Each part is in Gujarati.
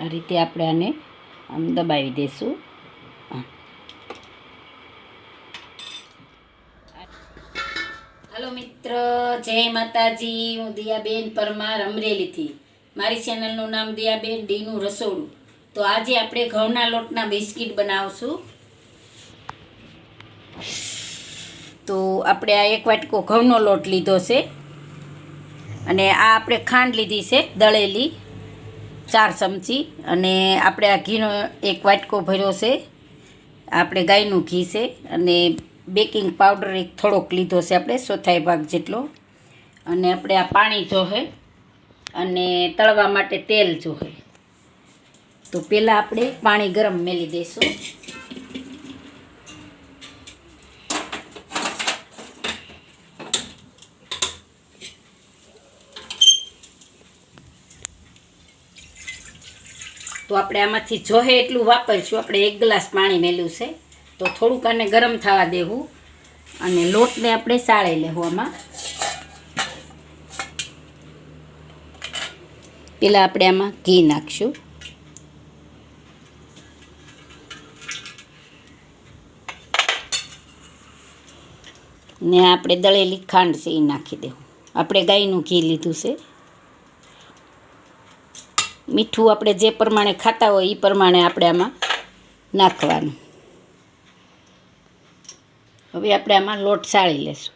આ રીતે આપણે આને આમ દબાવી દઈશું હલો મિત્ર, જય માતાજી. હું દિયાબેન પરમાર અમરેલીથી. મારી ચેનલનું નામ દિયાબેન ડીનું રસોડું. તો આજે આપણે ઘઉંના લોટના બિસ્કિટ બનાવશું. તો આપણે આ એક વાટકો ઘઉંનો લોટ લીધો છે. અને આ આપણે ખાંડ લીધી છે, દળેલી. ચાર ચમચી અને આપણે આ ઘીનો એક વાટકો ભર્યો છે. આપણે ગાયનું ઘી છે અને બેકિંગ પાવડર એક થોડોક લીધો છે આપણે ચોથાઈ ભાગ જેટલો. અને આપણે આ પાણી જોહે અને તળવા માટે તેલ જોહે. તો પહેલાં આપણે પાણી ગરમ મેલી દઈશું. તો આપણે આમાંથી જોહે એટલું વાપરશું. આપણે એક ગ્લાસ પાણી મેલ્યું છે. તો થોડુંક આને ગરમ થવા દેવું. અને લોટને આપણે સાળી લેવું આમાં. પેલા આપણે આમાં ઘી નાખશું. ને આપણે દળેલી ખાંડ છે એ નાખી દેવું. આપણે ગાયનું ઘી લીધું છે. મીઠું આપણે જે પ્રમાણે ખાતા હોય એ પ્રમાણે આપણે આમાં નાખવાનું. હવે આપણે આમાં લોટ સાળી લેશું.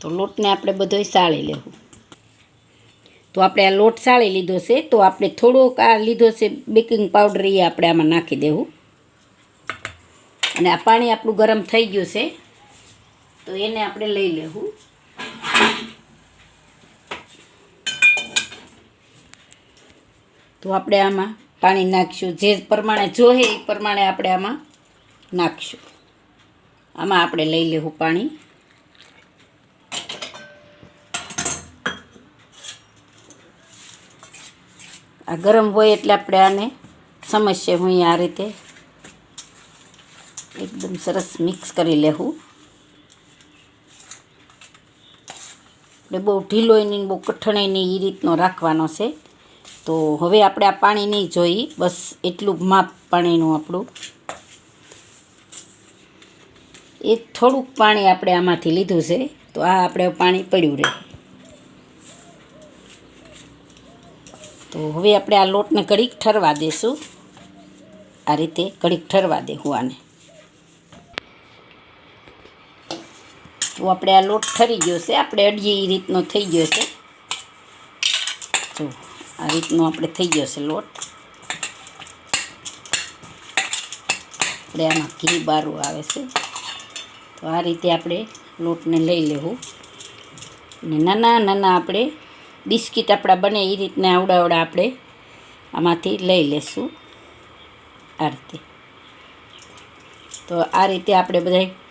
તો લોટને આપણે બધોય સાળી લેવું. તો આપણે આ લોટ સાળી લીધો છે, તો આપણે થોડોક આ લીધો છે બેકિંગ પાવડર એ આપણે આમાં નાખી દેવું. અને આ પાણી આપણું ગરમ થઈ ગયું છે, તો એને આપણે લઈ લેવું. તો આપણે આમાં પાણી નાખીશું. જે પ્રમાણે જોઈએ એ પ્રમાણે આપણે આમાં નાખીશું. આમાં આપણે લઈ લેવું પાણી. આ ગરમ હોય એટલે આપણે આને સમજશે હું આ રીતે એકદમ સરસ મિક્સ કરી લેવું આપણે બહુ ઢીલોય નહીં બહુ કઠણાય નહીં એ રીતનો રાખવાનો છે. તો હવે આપણે આ પાણી નહીં જોઈ, બસ એટલું માપ પાણીનું આપણું. એ થોડુંક પાણી આપણે આમાંથી લીધું છે, તો આ આપણે પાણી પડ્યું રહે. તો હવે આપણે આ લોટને ઘડીક ઠરવા દેશું. આ રીતે ઘડીક ઠરવા દેવું આને. તો આપણે આ લોટ ઠરી ગયો છે. આપણે અડીએ એ રીતનો થઈ ગયો છે. જો, આ રીતનો આપણે થઈ ગયો છે લોટ. આપણે આમાં ઘી બારું આવે છે. તો આ રીતે આપણે લોટને લઈ લેવું. ને નાના નાના આપણે બિસ્કિટ આપણા બને એ રીતના આવડાવડા આપણે આમાંથી લઈ લેશું. આ રીતે. તો આ રીતે આપણે બધા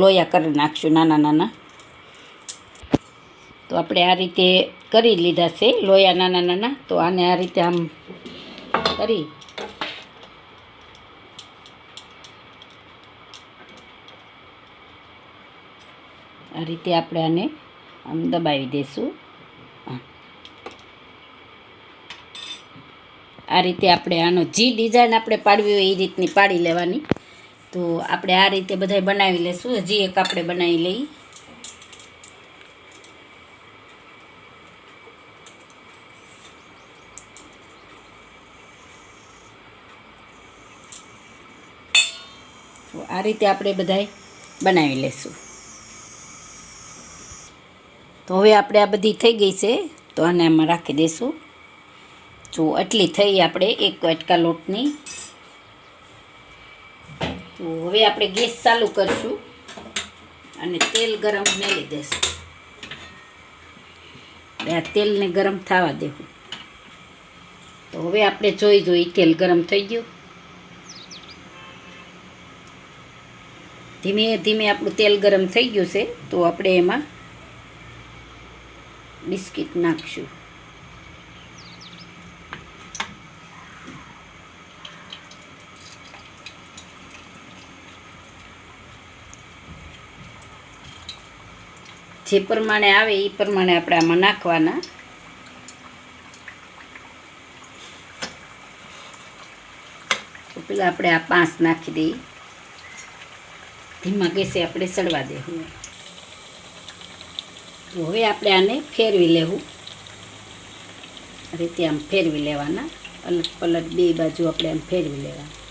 લોયા કરી નાખશું નાના નાના. તો આપણે આ રીતે કરી લીધા છે લોયા નાના નાના. તો આને આ રીતે આમ કરી. આ રીતે આપણે આને આમ દબાવી દઈશું આ રીતે આપણે આનો જે ડિઝાઇન આપણે પાડવી હોય એ રીતની પાડી લેવાની. તો આપણે આ રીતે બધા બનાવી લેશું. હજી એક આપણે બનાવી લઈ આ રીતે આપણે બધા બનાવી લેશું. તો હવે આપણે આ બધી થઈ ગઈ છે. તો આને આમાં રાખી દઈશું જો આટલી થઈ આપણે એક વાટકા લોટની. તો હવે આપણે ગેસ ચાલુ કરશું અને તેલ ગરમ મેળી દેશું. આ તેલને ગરમ થવા દેવું. તો હવે આપણે જોઈ જોઈ તેલ ગરમ થઈ ગયું. ધીમે ધીમે આપણું તેલ ગરમ થઈ ગયું છે, તો આપણે એમાં બિસ્કિટ નાખશું. જે પ્રમાણે આવે એ પ્રમાણે આપણે આમાં નાખવાના. પેલા આપણે આ પાંચ નાખી દઈએ. ધીમા ગેસે આપણે સડવા દેવું હવે આપણે આને ફેરવી લેવું રીતે આમ ફેરવી લેવાના. અલગ પલટ બે બાજુ આપણે આમ ફેરવી લેવાના.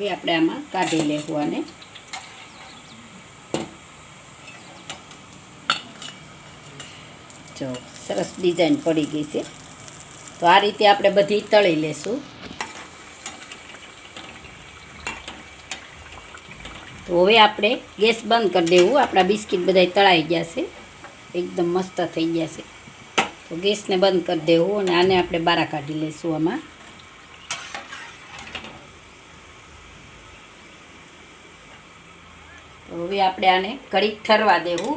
હવે આપણે આમાં કાઢી લેવું આને. જો, સરસ ડિઝાઇન પડી ગઈ છે. તો આ રીતે આપણે બધી તળી લેશું. તો હવે આપણે ગેસ બંધ કરી દેવું. આપણા બિસ્કિટ બધા તળાઈ ગયા છે. એકદમ મસ્ત થઈ ગયા છે. તો ગેસને બંધ કરી દેવું અને આને આપણે બારા કાઢી લઈશું આમાં. તો હવે આપણે આને ઘડીક ઠરવા દેવું.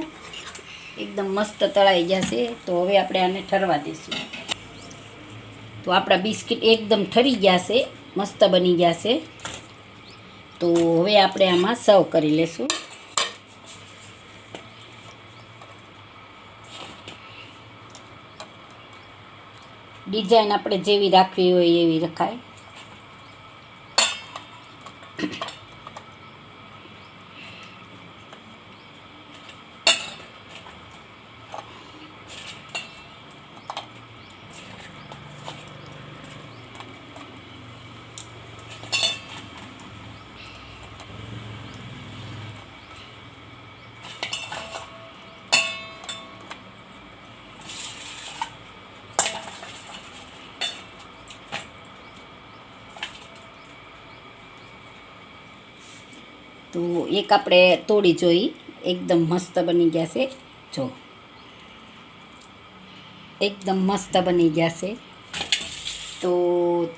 એકદમ મસ્ત તળાઈ જશે તો હવે આપણે આને ઠરવા દઈશું તો આપણા બિસ્કિટ એકદમ ઠરી ગયા છે મસ્ત બની ગયા છે તો હવે આપણે આમાં સર્વ કરી લેશું. ડિઝાઇન આપણે જેવી રાખવી હોય એવી રખાય. તો એક આપણે તોડી જોઈ. એકદમ મસ્ત બની ગયા છે. જો. એકદમ મસ્ત બની ગયા છે. તો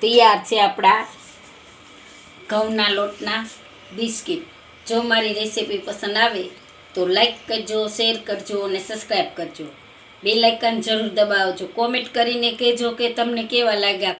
તૈયાર છે આપણા ઘઉંના લોટના બિસ્કિટ. જો મારી રેસીપી પસંદ આવે તો લાઈક કરજો, શેર કરજો અને સબસ્ક્રાઈબ કરજો. બે લાઇકન જરૂર દબાવજો. કોમેન્ટ કરીને કહેજો કે તમને કેવા લાગ્યા